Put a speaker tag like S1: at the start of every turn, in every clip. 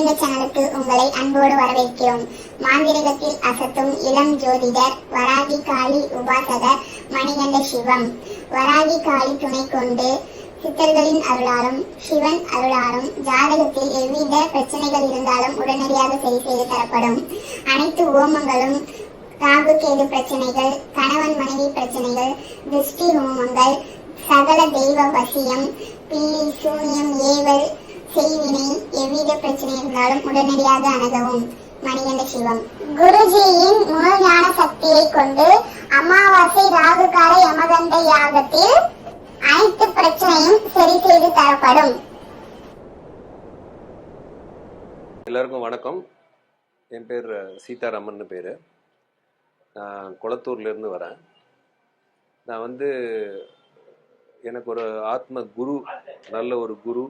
S1: மாந்திரிக சேனலுக்கு உங்களை அன்போடு வரவேற்கிறோம். மாந்திரிகத்தில் அசத்தும் இளம் ஜோதிடர் வராகி காளி உபாசகர் மணிகண்ட சிவம். வராகி காளி துணை கொண்டு சித்தர்களின் அருளாலும் சிவன் அருளாலும் ஜாதகத்தில் எவ்வித பிரச்சனைகள் இருந்தாலும் உடனடியாக சரி செய்து தரப்படும். அனைத்து ஓமங்களும் ராகு கேது பிரச்சனைகள் கணவன் மனைவி பிரச்சனைகள் திருஷ்டி ஹோமங்கள் சகல தெய்வ வசியம் பில்லி சூனியம் ஏவல் செய்வினை எவ்வித பிரச்சனை இருந்தாலும் உடனடியாக அணுகவும். மணிகண்ட சிவம் குருஜியின் முழு ஞான சக்தியை கொண்டு அமாவாசை ராகுகால யமகண்ட யாகத்தில் அனைத்து பிரச்சனையும் சரி செய்து தரப்படும்.
S2: எல்லாருக்கும் வணக்கம். என் பேர் சீதாராமன் பேர். நான் குளத்தூர்லேருந்து வரேன். நான் வந்து எனக்கு ஒரு ஆத்ம குரு நல்ல ஒரு குரு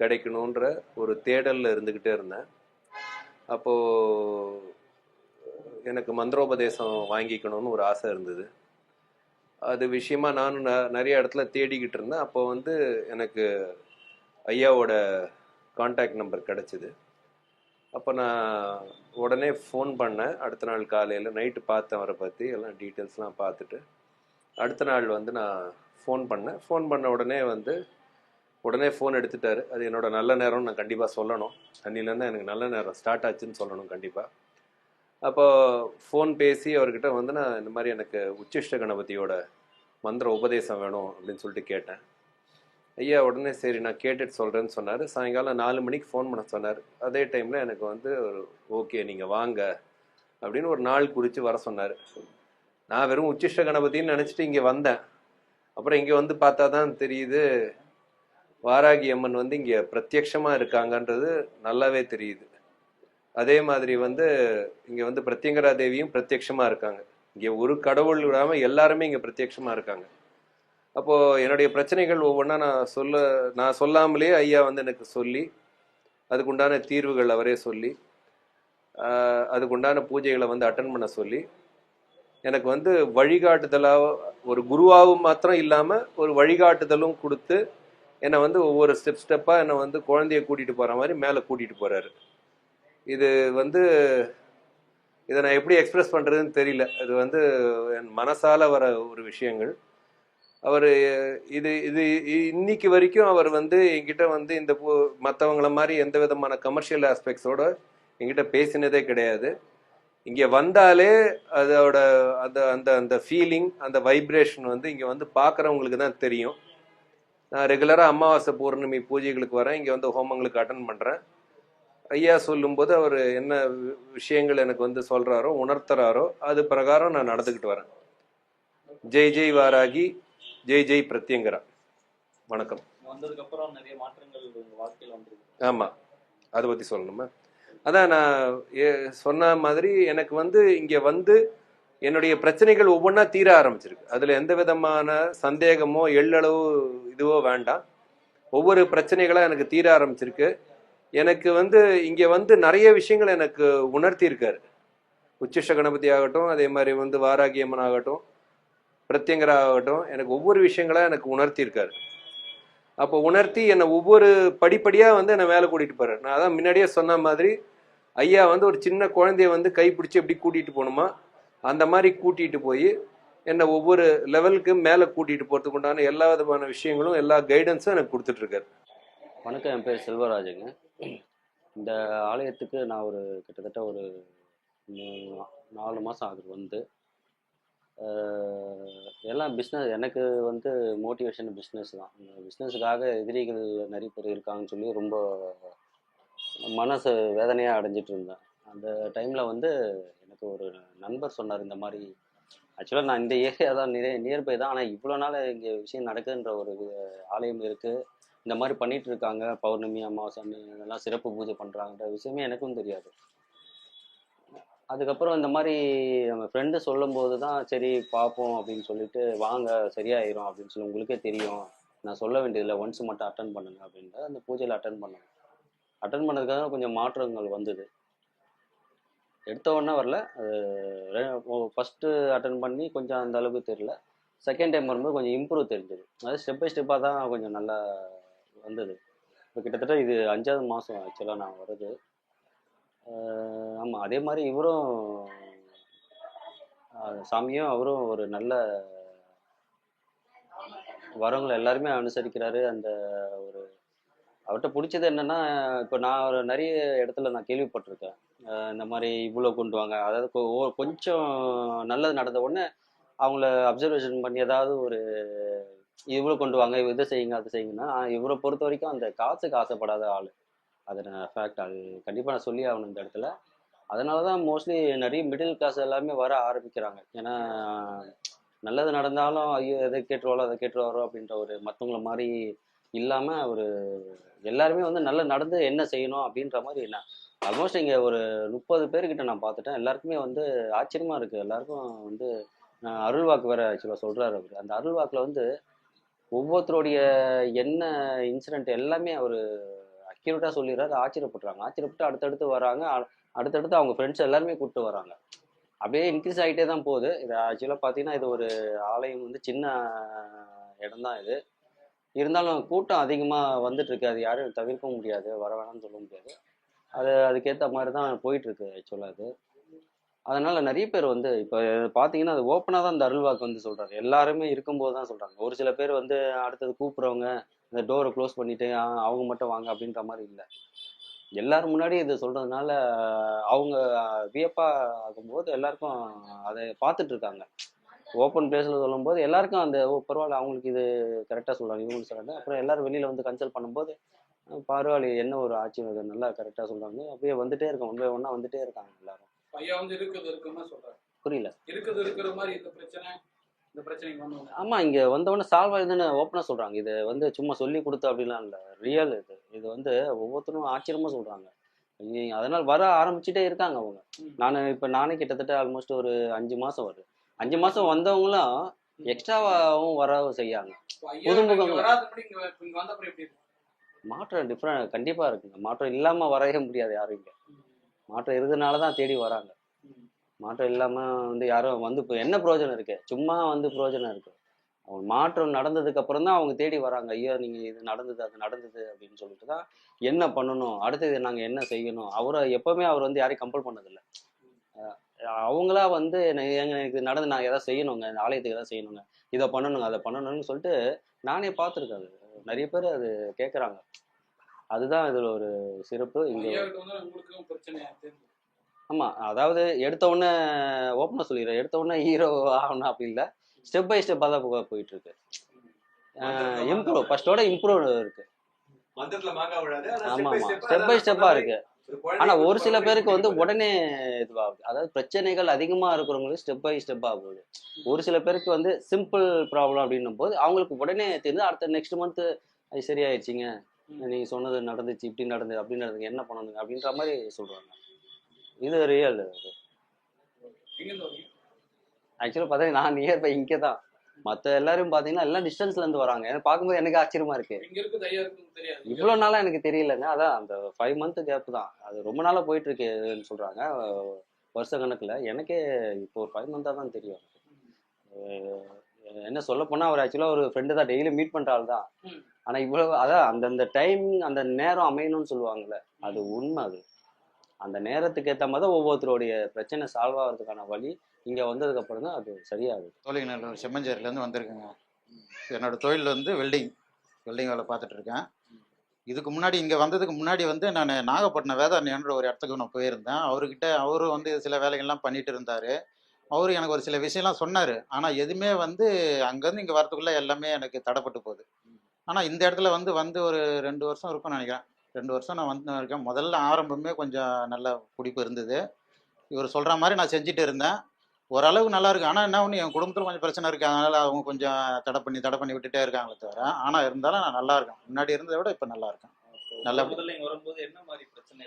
S2: கிடைக்கணுன்ற ஒரு தேடலில் இருந்துக்கிட்டே இருந்தேன். அப்போது எனக்கு மந்திரோபதேசம் வாங்கிக்கணும்னு ஒரு ஆசை இருந்தது. அது விஷயமா நானும் ந- நிறைய இடத்துல தேடிக்கிட்டு இருந்தேன். அப்போ வந்து எனக்கு ஐயாவோட காண்டாக்ட் நம்பர் கிடச்சிது. அப்போ நான் உடனே ஃபோன் பண்ணேன். அடுத்த நாள் காலையில் நைட்டு பார்த்தேன் அவரை பற்றி எல்லாம் டீட்டெயில்ஸ்லாம் பார்த்துட்டு அடுத்த நாள் வந்து நான் ஃபோன் பண்ணேன். ஃபோன் பண்ண உடனே வந்து உடனே ஃபோன் எடுத்துட்டாரு. அது என்னோட நல்ல நேரம்னு நான் கண்டிப்பாக சொல்லணும். தண்ணியிலேருந்து எனக்கு நல்ல நேரம் ஸ்டார்ட் ஆச்சுன்னு சொல்லணும் கண்டிப்பாக அப்போ ஃபோன் பேசி அவர்கிட்ட வந்து நான் இந்த மாதிரி எனக்கு உச்சிஷ்ட கணபதியோட மந்திர உபதேசம் வேணும் அப்படின்னு சொல்லிட்டு கேட்டேன். ஐயா உடனே சரி நான் கேட்டுட்டு சொல்கிறேன்னு சொன்னார். சாயங்காலம் நாலு மணிக்கு ஃபோன் பண்ண சொன்னார். அதே டைமில் எனக்கு வந்து ஒரு ஓகே நீங்கள் வாங்க அப்படின்னு ஒரு நாள் குறித்து வர சொன்னார். நான் வெறும் உச்சிஷ்ட கணபதின்னு நினச்சிட்டு இங்கே வந்தேன். அப்புறம் இங்கே வந்து பார்த்தா தான் தெரியுது வாராகி அம்மன் வந்து இங்கே பிரத்யக்ஷமாக இருக்காங்கன்றது நல்லாவே தெரியுது. அதே மாதிரி வந்து இங்கே வந்து பிரத்யங்கரா தேவியும் பிரத்யக்ஷமாக இருக்காங்க. இங்கே ஒரு கடவுள் விடாமல் எல்லாருமே இங்கே பிரத்யக்ஷமாக இருக்காங்க. அப்போ என்னுடைய பிரச்சனைகள் ஒவ்வொன்றா நான் சொல்ல நான் சொல்லாமலே ஐயா வந்து எனக்கு சொல்லி அதுக்குண்டான தீர்வுகள் அவரே சொல்லி அதுக்குண்டான பூஜைகளை வந்து அட்டன் பண்ண சொல்லி எனக்கு வந்து வழிகாட்டுதலாக ஒரு குருவாகவும் மாத்திரம் இல்லாமல் ஒரு வழிகாட்டுதலும் கொடுத்து என்னை வந்து ஒவ்வொரு ஸ்டெப் ஸ்டெப்பாக என்னை வந்து குழந்தைய கூட்டிகிட்டு போகிற மாதிரி மேலே கூட்டிகிட்டு போகிறாரு இது வந்து இதை நான் எப்படி எக்ஸ்ப்ரெஸ் பண்ணுறதுன்னு தெரியல. இது வந்து என் மனசால் வர ஒரு விஷயங்கள். அவர் இது இது இன்னைக்கு வரைக்கும் அவர் வந்து என்கிட்ட வந்து இந்த மற்றவங்கள மாதிரி எந்த விதமான கமர்ஷியல் ஆஸ்பெக்ட்ஸோட என்கிட்ட பேசினதே கிடையாது. இங்கே வந்தாலே அதோட அந்த அந்த அந்த ஃபீலிங் அந்த வைப்ரேஷன் வந்து இங்கே வந்து பார்க்குறவங்களுக்கு தான் தெரியும். நான் ரெகுலராக அமாவாசை பௌர்ணமி பூஜைகளுக்கு வரேன். இங்கே வந்து ஹோமங்களுக்கு அட்டன் பண்ணுறேன் ஐயா சொல்லும்போது அவர் என்ன விஷயங்கள் எனக்கு வந்து சொல்கிறாரோ உணர்த்துறாரோ அது பிரகாரம் நான் நடந்துக்கிட்டு வரேன். ஜெய் ஜெய் வாராகி ஜெய் ஜெய் பிரத்யங்கரா. வணக்கம்.
S3: வந்ததுக்கு அப்புறம் நிறைய மாற்றங்கள் உங்க வாழ்க்கையில வந்திருக்கு.
S2: ஆமாம் அதை பற்றி சொல்லணுமா? அதான் நான் ஏ- சொன்ன மாதிரி எனக்கு வந்து இங்கே வந்து என்னுடைய பிரச்சனைகள் ஒவ்வொன்றா தீர ஆரம்பிச்சிருக்கு. அதில் எந்த விதமான சந்தேகமோ எள்ளளவு இதுவோ வேண்டாம். ஒவ்வொரு பிரச்சனைகளாக எனக்கு தீர ஆரம்பிச்சிருக்கு. எனக்கு வந்து இங்கே வந்து நிறைய விஷயங்கள் எனக்கு உணர்த்தியிருக்காரு. உச்சிஷ்ட கணபதி ஆகட்டும் அதே மாதிரி வந்து வாராகியம்மன் ஆகட்டும் பிரத்யங்கரா ஆகட்டும் எனக்கு ஒவ்வொரு விஷயங்களாக எனக்கு உணர்த்தியிருக்காரு. அப்போ உணர்த்தி என்னை ஒவ்வொரு படிப்படியாக வந்து என்னை மேலே கூட்டிகிட்டு போகிறார் நான் அதான் முன்னாடியே சொன்ன மாதிரி ஐயா வந்து ஒரு சின்ன குழந்தைய வந்து கை பிடிச்சி எப்படி கூட்டிகிட்டு போகணுமா? அந்த மாதிரி கூட்டிகிட்டு போய் என்னை ஒவ்வொரு லெவலுக்கு மேலே கூட்டிகிட்டு போகிறதுக்கு உண்டான எல்லா விதமான விஷயங்களும் எல்லா கைடன்ஸும் எனக்கு கொடுத்துட்ருக்காரு
S4: வணக்கம் என் பேர் செல்வராஜுங்க. இந்த ஆலயத்துக்கு நான் ஒரு கிட்டத்தட்ட ஒரு நாலு மாதம் ஆகுது வந்து. எல்லாம் பிஸ்னஸ் எனக்கு வந்து மோட்டிவேஷன் பிஸ்னஸ் தான். இந்த பிஸ்னஸுக்காக எதிரிகள் நிறைய பேர் இருக்காங்கன்னு சொல்லி ரொம்ப மனசு வேதனையாக அடைஞ்சிட்டு இருந்தேன். அந்த டைமில் வந்து எனக்கு ஒரு நண்பர் சொன்னார் இந்த மாதிரி. ஆக்சுவலாக நான் இந்த ஏரியா தான் நிறைய நியர்பை தான். ஆனால் இவ்வளோ நாள் இங்கே விஷயம் நடக்குதுன்ற ஒரு ஆலயம் இருக்குது இந்த மாதிரி பண்ணிட்டு இருக்காங்க. பௌர்ணமி அமாவாசை இதெல்லாம் சிறப்பு பூஜை பண்ணுறாங்கன்ற விஷயமே எனக்கும் தெரியாது. அதுக்கப்புறம் இந்த மாதிரி நம்ம ஃப்ரெண்டு சொல்லும்போது தான் சரி பார்ப்போம் அப்படின்னு சொல்லிட்டு வாங்க சரியாயிரும் அப்படின்னு சொல்லி உங்களுக்கே தெரியும். நான் சொல்ல வேண்டியதில்லை. ஒன்ஸ் மட்டும் அட்டன் பண்ணுங்க அப்படின்ட்டு அந்த பூஜையில் அட்டன் பண்ணேன். அட்டன் பண்ணதுக்காக கொஞ்சம் மாற்றங்கள் வந்தது. எடுத்த உடனே வரல. ஃபஸ்ட்டு அட்டன் பண்ணி கொஞ்சம் அந்த அளவுக்கு தெரியல. செகண்ட் டைம் வரும்போது கொஞ்சம் இம்ப்ரூவ் தெரிஞ்சது. அது ஸ்டெப் பை ஸ்டெப்பாக தான் கொஞ்சம் நல்லா வந்தது. இப்போ கிட்டத்தட்ட இது அஞ்சாவது மாதம் ஆக்சுவலாக நான் வருது ஆமாம் அதே மாதிரி இவரும் சாமியும் அவரும் ஒரு நல்ல வரவங்களை எல்லாருமே அனுசரிக்கிறாரு. அந்த ஒரு அவர்கிட்ட பிடிச்சது என்னென்னா இப்போ நான் ஒரு நிறைய இடத்துல நான் கேள்விப்பட்டிருக்கேன். இந்த மாதிரி இவ்வளோ கொண்டு வாங்க. அதாவது கொஞ்சம் நல்லது நடந்த உடனே அவங்கள அப்சர்வேஷன் பண்ணி ஏதாவது ஒரு இவ்வளோ கொண்டு வாங்க இதை செய்யுங்க அதை செய்யுங்கன்னா இவரை பொறுத்த வரைக்கும் அந்த காசுக்கு ஆசைப்படாத ஆள். அது நான் ஃபேக்ட் அது கண்டிப்பாக நான் சொல்லி ஆகணும் இந்த இடத்துல. அதனால தான் மோஸ்ட்லி நிறைய மிடில் கிளாஸ் எல்லாமே வர ஆரம்பிக்கிறாங்க. ஏன்னா நல்லது நடந்தாலும் ஐயோ எதை கேட்டுருவாரோ அதை கேட்டுருவாரோ அப்படின்ற ஒரு மற்றவங்கள மாதிரி இல்லாமல் ஒரு எல்லாருமே வந்து நல்லா நடந்து என்ன செய்யணும் அப்படின்ற மாதிரி என்ன ஆல்மோஸ்ட் இங்கே ஒரு முப்பது பேர்கிட்ட நான் பார்த்துட்டேன். எல்லாருக்குமே வந்து ஆச்சரியமாக இருக்குது எல்லாருக்கும் வந்து அருள் வாக்கு வேறு ஆக்சுவலாக சொல்கிறாரு அவர். அந்த அருள்வாக்கில் வந்து ஒவ்வொருத்தருடைய என்ன இன்சிடென்ட் எல்லாமே அவர் அக்யூரேட்டாக சொல்லிடுறாரு. ஆச்சரியப்படுறாங்க. ஆச்சரியப்பட்டு அடுத்தடுத்து வராங்க. அடுத்தடுத்து அவங்க ஃப்ரெண்ட்ஸ் எல்லாருமே கூப்பிட்டு வராங்க. அப்படியே இன்க்ரீஸ் ஆகிட்டே தான் போகுது. இது ஆக்சுவலாக பார்த்தீங்கன்னா இது ஒரு ஆலயம் வந்து சின்ன இடம் தான் இது. இருந்தாலும் கூட்டம் அதிகமாக வந்துட்டு இருக்கு. அது யாரும் தவிர்க்க முடியாது. வர வேணாம்னு சொல்ல முடியாது. அது அதுக்கேற்ற மாதிரி தான் போயிட்டுருக்கு ஆக்சுவலாக அது. அதனால் நிறைய பேர் வந்து இப்போ பார்த்தீங்கன்னா அது ஓப்பனாக தான் இந்த அருள்வாக்கு வந்து சொல்கிறாங்க எல்லாருமே இருக்கும்போது தான் சொல்கிறாங்க ஒரு சில பேர் வந்து அடுத்தது கூப்பிட்றவங்க இந்த டோரை க்ளோஸ் பண்ணிட்டு அவங்க மட்டும் வாங்க அப்படின்ற மாதிரி இல்லை. எல்லாரும் முன்னாடி இது சொல்கிறதுனால அவங்க வியப்பாக ஆகும்போது எல்லாருக்கும் அதை பார்த்துட்டு இருக்காங்க. ஓப்பன் பிளேஸில் சொல்லும்போது எல்லாருக்கும் அந்த ஓ பரவாயில்ல அவங்களுக்கு இது கரெக்டாக சொல்கிறாங்க இவங்களுக்கு சொல்கிறாங்க அப்புறம் எல்லாரும் வெளியில் வந்து கன்சல்ட் பண்ணும்போது அஹ் பரவாயில்ல என்ன ஒரு ஆட்சி இது நல்லா கரெக்டாக சொல்கிறாங்க அப்படியே வந்துட்டே இருக்காங்க ஒன் பை ஒன்றா வந்துட்டே இருக்காங்க எல்லாரும்.
S5: ஐயா வந்து இருக்குது இருக்குன்னு சொல்றாரு.
S4: புரியல.
S5: இருக்குது இருக்கிற மாதிரி இந்த பிரச்சனை இந்த பிரச்சனைக்கு வந்து
S4: ஆமாம் இங்கே வந்தவொடனே சால்வ் ஆகுதுன்னு ஓப்பனாக சொல்கிறாங்க இது வந்து சும்மா சொல்லி கொடுத்து அப்படிலாம் இல்லை. ரியல் இது. இது வந்து ஒவ்வொருத்தரும் ஆச்சரியமாக சொல்கிறாங்க அதனால் வர ஆரம்பிச்சுட்டே இருக்காங்க அவங்க. நான் இப்போ நானே கிட்டத்தட்ட ஆல்மோஸ்ட் ஒரு அஞ்சு மாதம் வருது. அஞ்சு மாதம் வந்தவங்களும் எக்ஸ்ட்ராவாகவும் வர செய்யாங்க
S5: ஐயா
S4: மாற்றம் டிஃப்ரெண்ட் கண்டிப்பாக இருக்குங்க. மாற்றம் இல்லாமல் வரவே முடியாது யாரும் இங்கே. மாற்றம் இருக்கிறதுனால தான் தேடி வராங்க. மாற்றம் இல்லாமல் வந்து யாரும் வந்து இப்போ என்ன பிரயோஜனம் இருக்கு? சும்மா வந்து பிரயோஜனம் இருக்கு. அவங்க மாற்றம் நடந்ததுக்கு அப்புறம் தான் அவங்க தேடி வராங்க. ஐயோ நீங்க இது நடந்தது அது நடந்தது அப்படின்னு சொல்லிட்டு தான் என்ன பண்ணணும்? அடுத்தது நாங்கள் என்ன செய்யணும்? அவரை எப்பவுமே அவர் வந்து யாரையும் கம்பல் பண்ணதில்லை. அவங்களா வந்து எனக்கு ஏங்க எனக்கு நடந்து நான் எதாவது செய்யணுங்க இந்த ஆலயத்துக்கு எதாவது செய்யணுங்க. இதை பண்ணணுங்க அதை பண்ணணும்னு சொல்லிட்டு நானே பார்த்துருக்கேன் நிறைய பேர் அது கேட்குறாங்க அதுதான் இதில் ஒரு சிறப்பு. இங்கே
S5: ஐயா கிட்ட வந்து உங்களுக்கும் பிரச்சனை தெரிஞ்சு
S4: ஆமா அதாவது எடுத்த உடனே ஓப்பனாக சொல்லிடுறேன். எடுத்த உடனே ஹீரோ ஆகணும் அப்படி இல்லை. ஸ்டெப் பை ஸ்டெப்பாக தான் போக- போயிட்டு இருக்கு இம்ப்ரூவ் ஃபர்ஸ்டோட இம்ப்ரூவ் இருக்கு.
S2: மந்திரத்துல மாங்காய் விழாது ஆனா
S4: ஆமா
S2: step by
S4: ஆமா
S2: step
S4: ஸ்டெப் பை
S2: அதான்
S4: ஸ்டெப்பா
S2: சொன்ன
S4: இருக்கு
S2: ஒரு குழந்தைக்கு
S4: ஆனா ஒரு சில பேருக்கு வந்து உடனே இதுவாகுது. அதாவது பிரச்சனைகள் அதிகமா இருக்கிறவங்களுக்கு ஸ்டெப் பை ஸ்டெப் ஆகுது. ஒரு சில பேருக்கு வந்து சிம்பிள் ப்ராப்ளம் அப்படின்னும் போது அவங்களுக்கு உடனே தெரிஞ்சு அடுத்த நெக்ஸ்ட் மந்த் அது சரியாயிடுச்சிங்க நீங்க சொன்னது நடந்துச்சு இப்படி நடந்தது அப்படி நடந்தது என்ன பண்ணணுங்க? அப்படின்ற மாதிரி சொல்றாங்க. இது ரியல் ஆக்சுவலாக பார்த்தீங்கன்னா நான் நியர் பை இங்கே தான் மற்ற எல்லாரும் பார்த்தீங்கன்னா எல்லாம் டிஸ்டன்ஸ்ல இருந்து வராங்க. எனக்கு பார்க்கும்போது எனக்கு ஆச்சரியமா இருக்கு.
S5: இங்க இருக்குது ஐயா இருக்குன்னு தெரியாது.
S4: இவ்வளோ நாளாக எனக்கு தெரியலங்க. அதான் அந்த ஃபைவ் மந்த் கேப் தான். அது ரொம்ப நாளாக போயிட்டு இருக்குன்னு சொல்றாங்க. வருஷ கணக்கில். எனக்கே இப்போ ஒரு ஃபைவ் மந்தாக தான் தெரியும் என்ன சொல்ல போனால் அவர் ஆக்சுவலாக ஒரு ஃப்ரெண்டு தான். டெய்லி மீட் பண்ணுற ஆள் தான்.
S5: ம்.
S4: ஆனால் இவ்வளோ அதான் அந்தந்த டைமிங் அந்த நேரம் அமையணும்னு சொல்லுவாங்கல்ல. அது உண்மை அது. அந்த நேரத்துக்கு ஏற்ற மாதிரி தான் ஒவ்வொருத்தருடைய பிரச்சனை சால்வ் ஆகிறதுக்கான வழி இங்கே வந்ததுக்கப்புறம் தான் அது சரியாகும்
S6: சோழிங்கநல்லூர் செம்மஞ்சேரியிலேருந்து வந்திருக்கேங்க. என்னோட தொழில் வந்து வெல்டிங் வெல்டிங் வேலை பார்த்துட்டு இருக்கேன். இதுக்கு முன்னாடி இங்கே வந்ததுக்கு முன்னாடி வந்து நான் நாகப்பட்டினம் வேதாரண்யன்ற ஒரு இடத்துக்கு நான் போயிருந்தேன். அவர்கிட்ட அவரும் வந்து சில வேலைகள்லாம் பண்ணிட்டு இருந்தார். அவரு எனக்கு ஒரு சில விஷயம்லாம் சொன்னார். ஆனால் எதுவுமே வந்து அங்கேருந்து இங்கே வரதுக்குள்ளே எல்லாமே எனக்கு தடைப்பட்டு போகுது. ஆனால் இந்த இடத்துல வந்து வந்து ஒரு ரெண்டு வருஷம் இருக்கும்னு நினைக்கிறேன். ரெண்டு வருஷம் நான் வந்து இருக்கேன் முதல்ல ஆரம்பமே கொஞ்சம் நல்ல பிடிப்பு இருந்தது. இவர் சொல்கிற மாதிரி நான் செஞ்சுட்டு இருந்தேன். ஓரளவுக்கு நல்லா இருக்கு. ஆனால் என்ன ஒன்று என் குடும்பத்தில் கொஞ்சம் பிரச்சனை இருக்கு. அதனால அவங்க கொஞ்சம் தடை பண்ணி தடை பண்ணி விட்டுட்டே இருக்காங்களே தவிர ஆனால் இருந்தாலும் நான் நல்லா இருக்கேன். முன்னாடி இருந்ததை விட இப்போ நல்லா இருக்கேன். நல்லா
S3: வரும்போது என்ன மாதிரி பிரச்சனை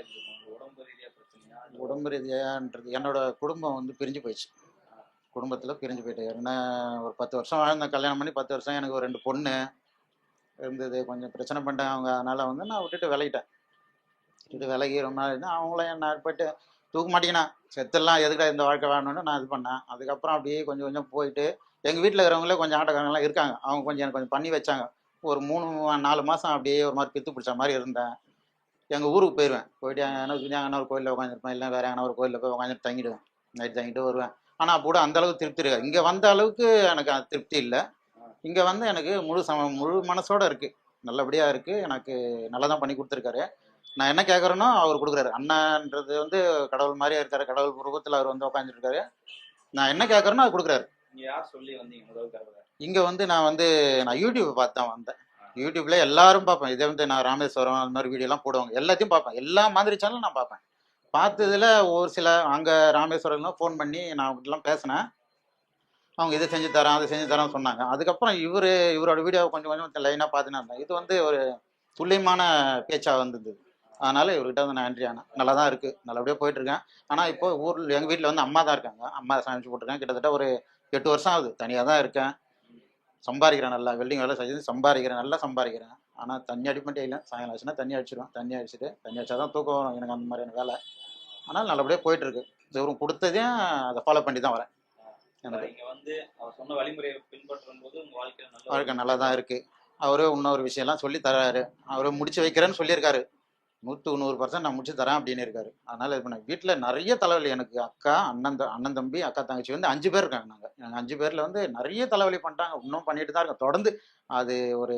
S3: உடம்பு பிரச்சனையா?
S6: ரீதியான்றது என்னோட குடும்பம் வந்து பிரிஞ்சு போயிடுச்சு. குடும்பத்தில் பிரிஞ்சு போயிட்டு என்ன ஒரு பத்து வருஷம் வாழ்ந்தேன் கல்யாணம் பண்ணி பத்து வருஷம் எனக்கு ஒரு ரெண்டு பொண்ணு. இருந்தது. கொஞ்சம் பிரச்சனை பண்ணிட்டாங்க அவங்க அதனால் வந்து நான் விட்டுட்டு விலகிட்டேன். விட்டுட்டு விலகி ரொம்ப நாள் இருந்தேன் அவங்களும் என்ன போயிட்டு தூக்க மாட்டேங்கினா செத்தெல்லாம் எதுக்காக இந்த வாழ்க்கை வேணும்னு நான் இது பண்ணேன். அதுக்கப்புறம் அப்படியே கொஞ்சம் கொஞ்சம் போயிட்டு எங்கள் வீட்டில் இருக்கிறவங்களே கொஞ்சம் ஆட்டக்காரங்களாம் இருக்காங்க. அவங்க கொஞ்சம் எனக்கு கொஞ்சம் பண்ணி வச்சாங்க. ஒரு மூணு நாலு மாதம் அப்படியே ஒரு மாதிரி பித்து பிடிச்ச மாதிரி இருந்தேன். எங்கள் ஊருக்கு போயிடுவேன் போயிட்டு எங்கன்னா எங்கன்னா ஒரு கோயிலில் உட்காந்துருப்பேன் இல்லை வேறு எங்கன்னா ஒரு கோயிலில் போய் உட்காந்துட்டு தங்கிடுவேன். நைட் தங்கிட்டு வருவேன். ஆனால் அப்போ கூட அந்த அளவுக்கு திருப்தி இருக்கு இங்கே வந்த அளவுக்கு எனக்கு அது திருப்தி இல்லை. இங்கே வந்து எனக்கு முழு சம முழு மனசோட இருக்குது நல்லபடியாக இருக்குது எனக்கு நல்லா தான் பண்ணி கொடுத்துருக்காரு. நான் என்ன கேட்குறேனோ அவர் கொடுக்குறாரு. அண்ணான்றது வந்து கடவுள் மாதிரியே இருக்காரு. கடவுள் ரூபத்தில் அவர் வந்து உட்காந்துருக்காரு நான் என்ன கேட்குறேனோ அது கொடுக்குறாரு.
S3: யார் சொல்லி வந்தீங்க முதல்
S6: இங்கே வந்து நான் வந்து நான் யூடியூப் பார்த்து தான் வந்தேன். யூடியூப்ல எல்லாரும் பார்ப்பேன். இதே வந்து நான் ராமேஸ்வரம் அந்த மாதிரி வீடியோலாம் போடுவாங்க. எல்லாத்தையும் பார்ப்பேன். எல்லா மாதிரி சேனலும் நான் பார்ப்பேன். பார்த்ததுல ஒரு சில அங்கே ராமேஸ்வரம்லாம் ஃபோன் பண்ணி நான் அவங்ககிட்டலாம் பேசினேன். அவங்க இதை செஞ்சு தரேன் அதை செஞ்சு தரேன்னு சொன்னாங்க. அதுக்கப்புறம் இவர் இவரோட வீடியோவை கொஞ்சம் கொஞ்சம் லைனாக பார்த்துன்னு இருந்தேன் இது வந்து ஒரு துல்லியமான பேச்சாக வந்தது. அதனால் இவர்கிட்ட வந்து நான் நன்றி ஆனால் நல்லா தான் இருக்குது நல்லபடியாக போயிட்டுருக்கேன். ஆனால் இப்போ ஊரில் எங்கள் வீட்டில் வந்து அம்மா தான் இருக்காங்க. அம்மா சமைச்சு போட்டிருக்கேன் கிட்டத்தட்ட ஒரு எட்டு வருஷம் ஆகுது. தனியாக தான் இருக்கேன். சம்பாதிக்கிறேன் நல்லா. வெல்டிங் வேலை செஞ்சு சம்பாதிக்கிறேன். நல்லா சம்பாதிக்கிறேன். ஆனால் தண்ணி அடிப்பட்டே இல்லை. சாயங்காலம் ஆச்சுன்னா தண்ணி அடிச்சிடுவேன் தண்ணி அடிச்சுட்டு தண்ணி அடிச்சா தான் தூக்கம் வரும். எனக்கு அந்த மாதிரியான வேலை. ஆனால் நல்லபடியாக போயிட்டுருக்கு. இவரும் கொடுத்ததையும் அதை ஃபாலோ பண்ணி தான் வரேன். எனக்கு
S3: இங்க வந்து அவர் சொன்ன வழிமுறையை பின்பற்றும் போது உங்க வாழ்க்கையில நல்ல
S6: வாழ்க்கை நல்லா தான் இருக்கு. அவரே இன்னொரு விஷயம்லாம் சொல்லி தராரு. அவரே முடிச்சு வைக்கிறேன்னு சொல்லியிருக்காரு. நூற்று நூறு பர்சன்ட் நான் முடிச்சு தரேன் அப்படின்னு இருக்காரு. அதனால இது பண்ண வீட்டில் நிறைய தலைவலி எனக்கு. அக்கா அண்ணன் அண்ணன் தம்பி அக்கா தங்கச்சி வந்து அஞ்சு பேர் இருக்காங்க நாங்கள் நாங்கள் அஞ்சு பேரில் வந்து நிறைய தலைவலி பண்ணிட்டாங்க இன்னும் பண்ணிட்டு தான் இருக்கோம். தொடர்ந்து அது ஒரு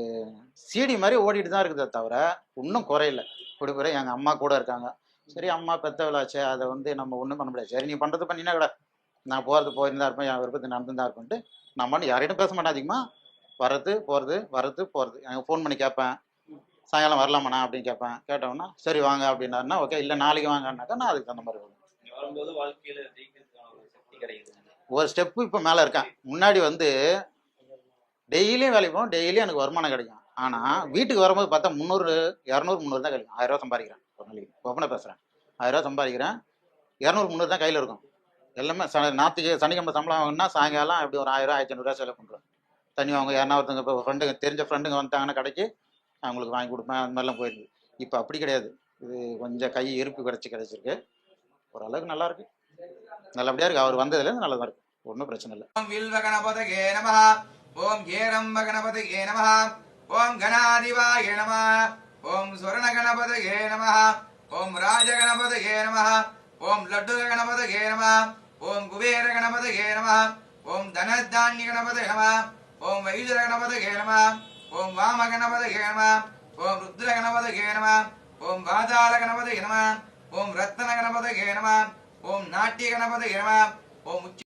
S6: சீடி மாதிரி ஓடிட்டு தான் இருக்குதே தவிர இன்னும் குறையல. இப்படி குறை எங்கள் அம்மா கூட இருக்காங்க. சரி அம்மா பெத்தவளாச்சே அதை வந்து நம்ம ஒன்றும் பண்ண முடியாது. சரி நீ பண்ணுறது பண்ணினா கூட நான் போகிறது போயிருந்தா இருப்பேன் என் விருப்பத்தை நடந்து தான் இருப்பேன்ட்டு மட்டும் யார்கிட்டும் பேச மாட்டேன் அதிகமாக வர்றது போகிறது வர்றது போகிறது எனக்கு ஃபோன் பண்ணி கேட்பேன். சாயங்காலம் வரலாமாண்ணா அப்படின்னு கேட்பேன். கேட்டோன்னா சரி வாங்க அப்படின்னாருன்னா ஓகே இல்லை நாளைக்கு வாங்கன்னாக்கா நான் அதுக்கு தகுந்த மாதிரி
S3: ஜெயிக்கிறதுக்கான ஒரு
S6: ஸ்டெப்பு இப்போ மேலே இருக்கேன் முன்னாடி வந்து டெய்லியும் வேலைக்கு போகும் டெய்லியும் எனக்கு வருமானம் கிடைக்கும். ஆனால் வீட்டுக்கு வரும்போது பார்த்தா முந்நூறு இரநூறு முந்நூறு தான் கிடைக்கும். ஆயிரம் ரூபா சம்பாதிக்கிறேன். ஒரு நாளைக்கு. ஓப்பனாக பேசுகிறேன் ஆயிரம் ரூபா சம்பாதிக்கிறேன் இரநூறு முந்நூறு தான் கையில் இருக்கும். எல்லாமே ச நாற்றுக்கு சனிக்கிழமை சம்பளம் வாங்கினா சாயங்காலம் அப்படி ஒரு ஆயிரம் ஆயிரத்தி ஐநூறுரூவா செலவு பண்ணுறோம் தனி அவங்க யாருன்னா ஒருத்தங்க இப்போ ஃப்ரெண்டுங்க தெரிஞ்ச ஃப்ரெண்டுங்க வந்தாங்கன்னா கடைக்கு அவங்களுக்கு வாங்கி கொடுப்பேன். அந்த மாதிரிலாம் போயிருக்கு இப்போ அப்படி கிடையாது. இது கொஞ்சம் கை இருப்பு கிடச்சி கிடச்சிருக்கு. ஓரளவுக்கு நல்லாயிருக்கு நல்லபடியாக இருக்குது அவர் வந்ததுலேருந்து நல்லா தான் இருக்குது ஒன்றும் பிரச்சனை இல்லை.
S7: ஓம் வில்வகணபதகே நம ஓம் ஏரம்பகணபதகே நம ஓம் கணாதிவாய நம ஓம் சுவர்ணகணபதகே நம ஓம் ராஜ ராஜகணபதகே நம ஓம் லட்டு லட்டுகணபதகே நம ஓம் குபேர குபேரகணபதகே நம. ஓம் தனதானிய தனதானியகணபதே நம. ஓம் வைஜரகணபதகே நம. ஓம் வாம வாமகணபதகே நம. ஓம் ருத்ர ருத்ரகணபதகே நம. ஓம் பாதாள வாதாளகணபதகே நம. ஓம் ரத்தன ரத்னகணபதகே நம. ஓம் நாட்டிய நாட்டியகணபதகே நம. ஓம் உச்சி